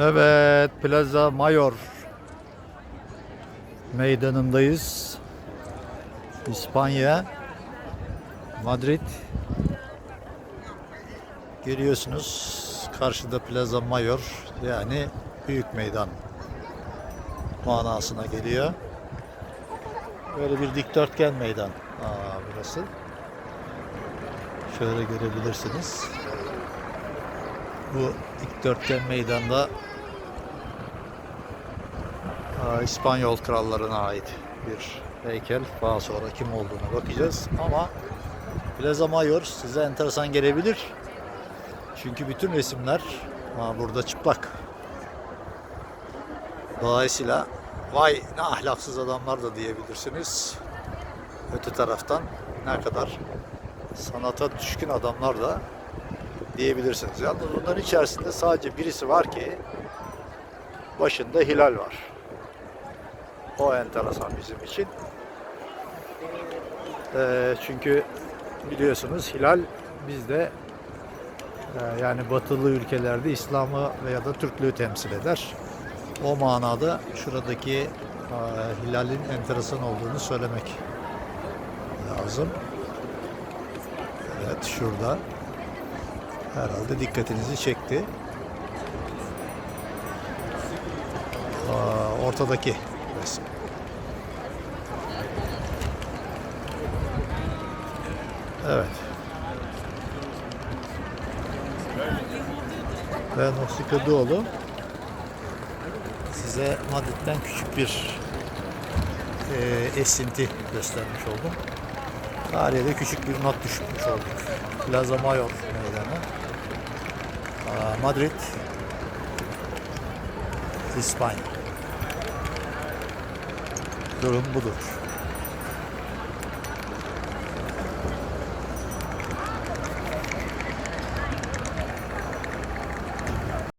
Evet, Plaza Mayor meydanındayız. İspanya, Madrid. Görüyorsunuz karşıda Plaza Mayor yani büyük meydan manasına geliyor. Böyle bir dikdörtgen meydan Aa, burası. Şöyle görebilirsiniz. Bu dikdörtgen meydanda Aa, İspanyol krallarına ait bir heykel. Daha sonra kim olduğuna bakacağız. Ama Plaza Mayor size enteresan gelebilir. Çünkü bütün resimler burada çıplak. Dolayısıyla vay ne ahlaksız adamlar da diyebilirsiniz. Öte taraftan ne kadar sanata düşkün adamlar da diyebilirsiniz. Yalnız bunların içerisinde sadece birisi var ki başında hilal var. O enteresan bizim için. Ee, çünkü biliyorsunuz hilal bizde e, yani batılı ülkelerde İslam'ı veya da Türklüğü temsil eder. O manada şuradaki e, hilalin enteresan olduğunu söylemek lazım. Evet şurada herhalde dikkatinizi çekti. Aa, ortadaki resim. Evet. Ben Osikadıoğlu size Madrid'den küçük bir e, esinti göstermiş oldum. Tarihe de küçük bir not düşmüş olduk. Plaza Mayor. Madrid, İspanya. Durum budur.